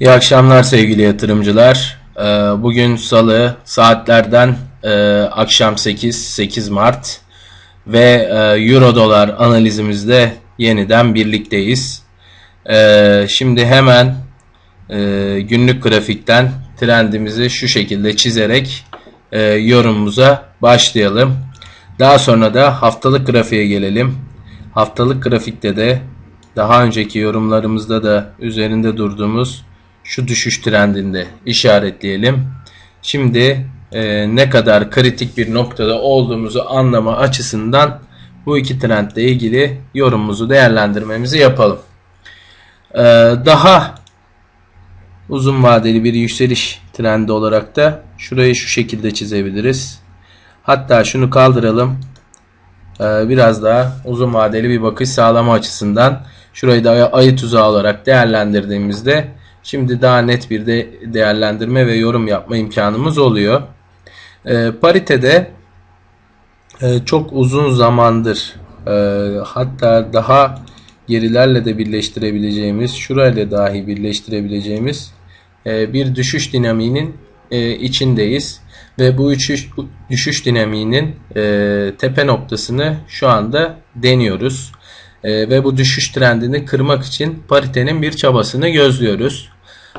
İyi akşamlar sevgili yatırımcılar. Ee, bugün salı saatlerden e, akşam 8, 8 Mart ve e, Euro dolar analizimizde yeniden birlikteyiz. Ee, şimdi hemen e, günlük grafikten trendimizi şu şekilde çizerek yorumumuza başlayalım. Daha sonra da haftalık grafiğe gelelim. Haftalık grafikte de daha önceki yorumlarımızda da üzerinde durduğumuz şu düşüş trendinde işaretleyelim. Şimdi e, ne kadar kritik bir noktada olduğumuzu anlama açısından bu iki trendle ilgili yorumumuzu değerlendirmemizi yapalım. E, daha uzun vadeli bir yükseliş trendi olarak da şurayı şu şekilde çizebiliriz. Hatta şunu kaldıralım. E, biraz daha uzun vadeli bir bakış sağlama açısından şurayı da ayı tuzağı olarak değerlendirdiğimizde Şimdi daha net bir de değerlendirme ve yorum yapma imkanımız oluyor. E, paritede e, çok uzun zamandır e, hatta daha gerilerle de birleştirebileceğimiz, şurayla dahi birleştirebileceğimiz e, bir düşüş dinamiğinin e, içindeyiz. Ve bu düşüş, düşüş dinamiğinin e, tepe noktasını şu anda deniyoruz. E, ve bu düşüş trendini kırmak için paritenin bir çabasını gözlüyoruz.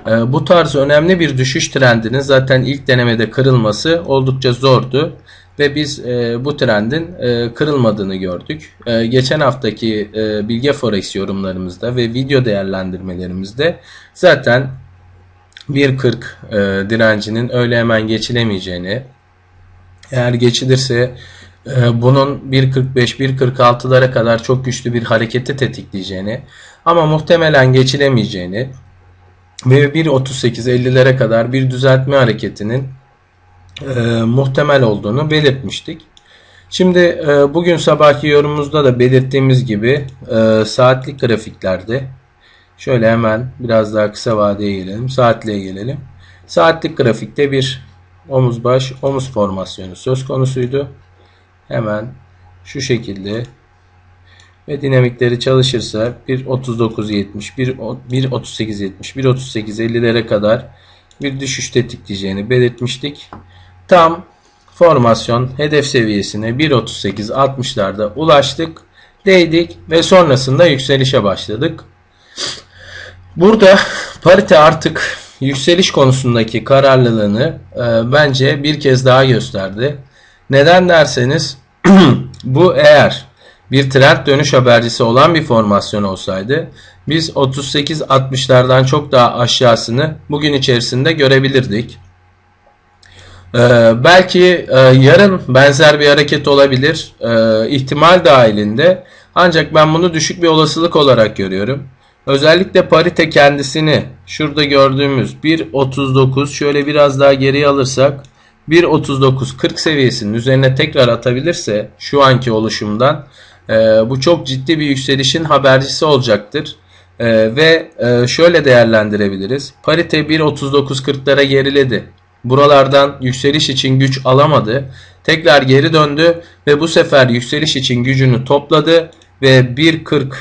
E, bu tarz önemli bir düşüş trendinin zaten ilk denemede kırılması oldukça zordu ve biz e, bu trendin e, kırılmadığını gördük. E, geçen haftaki e, Bilge Forex yorumlarımızda ve video değerlendirmelerimizde zaten 1.40 e, direncinin öyle hemen geçilemeyeceğini eğer geçilirse ee, bunun 1.45-1.46'lara kadar çok güçlü bir hareketi tetikleyeceğini ama muhtemelen geçilemeyeceğini ve 1.38-50'lere kadar bir düzeltme hareketinin e, muhtemel olduğunu belirtmiştik. Şimdi e, bugün sabahki yorumumuzda da belirttiğimiz gibi e, saatlik grafiklerde şöyle hemen biraz daha kısa vadeye gelelim. Saatliğe gelelim. Saatlik grafikte bir omuz baş omuz formasyonu söz konusuydu hemen şu şekilde ve dinamikleri çalışırsa 1.39.70, 1.38.70, 1.38.50'lere kadar bir düşüş tetikleyeceğini belirtmiştik. Tam formasyon hedef seviyesine 1.38.60'larda ulaştık, değdik ve sonrasında yükselişe başladık. Burada parite artık yükseliş konusundaki kararlılığını e, bence bir kez daha gösterdi. Neden derseniz Bu eğer bir trend dönüş habercisi olan bir formasyon olsaydı biz 38-60'lardan çok daha aşağısını bugün içerisinde görebilirdik. Ee, belki e, yarın benzer bir hareket olabilir e, ihtimal dahilinde ancak ben bunu düşük bir olasılık olarak görüyorum. Özellikle parite kendisini şurada gördüğümüz 1.39 şöyle biraz daha geriye alırsak 1.39-40 seviyesinin üzerine tekrar atabilirse şu anki oluşumdan e, bu çok ciddi bir yükselişin habercisi olacaktır. E, ve e, şöyle değerlendirebiliriz. Parite 1.39-40'lara geriledi. Buralardan yükseliş için güç alamadı. Tekrar geri döndü ve bu sefer yükseliş için gücünü topladı ve 1.40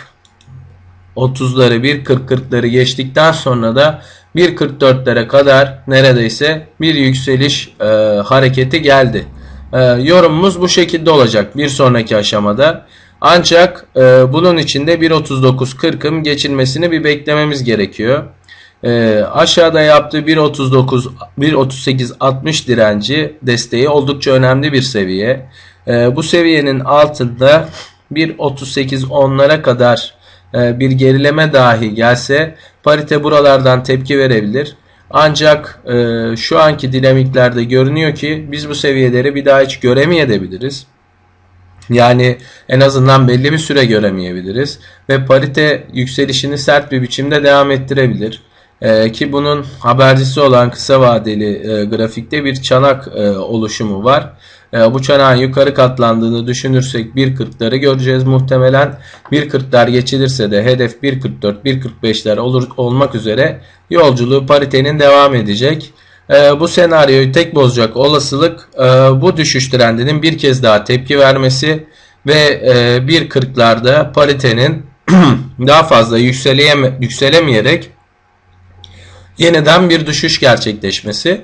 30'ları 1.40-40'ları geçtikten sonra da 1.44'lere kadar neredeyse bir yükseliş e, hareketi geldi. E, yorumumuz bu şekilde olacak bir sonraki aşamada. Ancak e, bunun içinde 1.39.40'ın geçilmesini bir beklememiz gerekiyor. E, aşağıda yaptığı 1.39 1.38.60 direnci desteği oldukça önemli bir seviye. E, bu seviyenin altında 1.38.10'lara kadar e, bir gerileme dahi gelse parite buralardan tepki verebilir. Ancak e, şu anki dinamiklerde görünüyor ki biz bu seviyeleri bir daha hiç göremeyebiliriz. Yani en azından belli bir süre göremeyebiliriz. Ve parite yükselişini sert bir biçimde devam ettirebilir. Ee, ki bunun habercisi olan kısa vadeli e, grafikte bir çanak e, oluşumu var. E, bu çanağın yukarı katlandığını düşünürsek 1.40'ları göreceğiz muhtemelen. 1.40'lar geçilirse de hedef 1.44, 1.45'ler olur olmak üzere yolculuğu paritenin devam edecek. E, bu senaryoyu tek bozacak olasılık e, bu düşüş trendinin bir kez daha tepki vermesi ve e, 1.40'larda paritenin daha fazla yükselemeyerek yeniden bir düşüş gerçekleşmesi.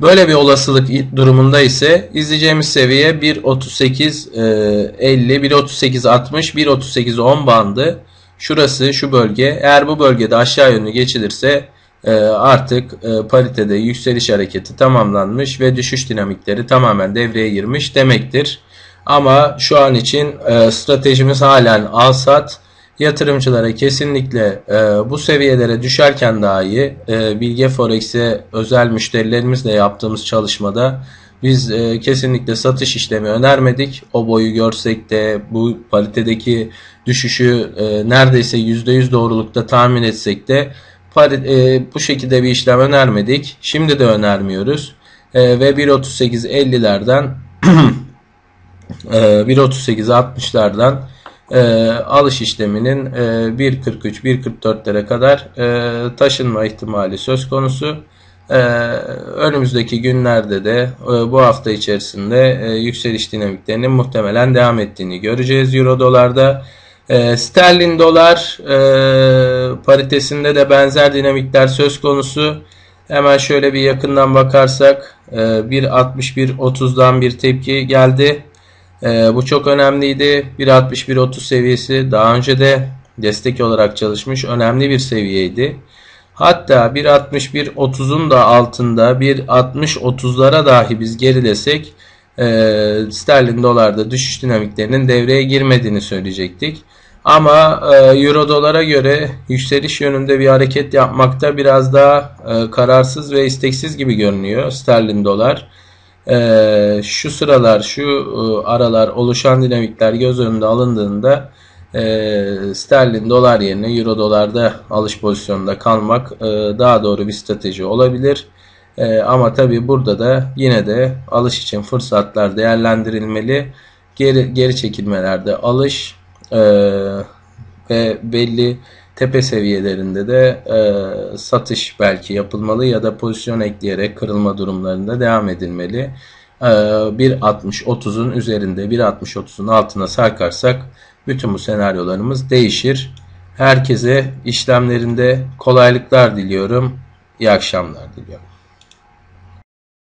Böyle bir olasılık durumunda ise izleyeceğimiz seviye 1.38 50, 1.38 60, 1.38 10 bandı. Şurası şu bölge. Eğer bu bölgede aşağı yönlü geçilirse artık e, paritede yükseliş hareketi tamamlanmış ve düşüş dinamikleri tamamen devreye girmiş demektir. Ama şu an için e, stratejimiz halen al sat yatırımcılara kesinlikle e, bu seviyelere düşerken dahi Bilge Forex'e özel müşterilerimizle yaptığımız çalışmada biz e, kesinlikle satış işlemi önermedik. O boyu görsek de bu paritedeki düşüşü e, neredeyse %100 doğrulukta tahmin etsek de e, bu şekilde bir işlem önermedik. Şimdi de önermiyoruz. E, ve 1.38.50'lerden e, 1.38.60'lardan e, alış işleminin e, 1.43-1.44'lere kadar e, taşınma ihtimali söz konusu. E, önümüzdeki günlerde de e, bu hafta içerisinde e, yükseliş dinamiklerinin muhtemelen devam ettiğini göreceğiz Euro dolarda. E, sterlin dolar e, paritesinde de benzer dinamikler söz konusu. Hemen şöyle bir yakından bakarsak e, 1.61.30'dan bir tepki geldi. E, bu çok önemliydi. 1.61.30 seviyesi daha önce de destek olarak çalışmış önemli bir seviyeydi. Hatta 1.61.30'un da altında 1.60.30'lara dahi biz gerilesek e, sterlin dolarda düşüş dinamiklerinin devreye girmediğini söyleyecektik. Ama e, euro dolara göre yükseliş yönünde bir hareket yapmakta biraz daha e, kararsız ve isteksiz gibi görünüyor sterlin dolar. E, şu sıralar şu e, aralar oluşan dinamikler göz önünde alındığında e, sterlin dolar yerine euro dolarda alış pozisyonunda kalmak e, daha doğru bir strateji olabilir. E, ama tabi burada da yine de alış için fırsatlar değerlendirilmeli. Geri, geri çekilmelerde alış e, ve belli tepe seviyelerinde de e, satış belki yapılmalı ya da pozisyon ekleyerek kırılma durumlarında devam edilmeli. E, 1.60-30'un üzerinde 1.60-30'un altına sarkarsak bütün bu senaryolarımız değişir. Herkese işlemlerinde kolaylıklar diliyorum. İyi akşamlar diliyorum.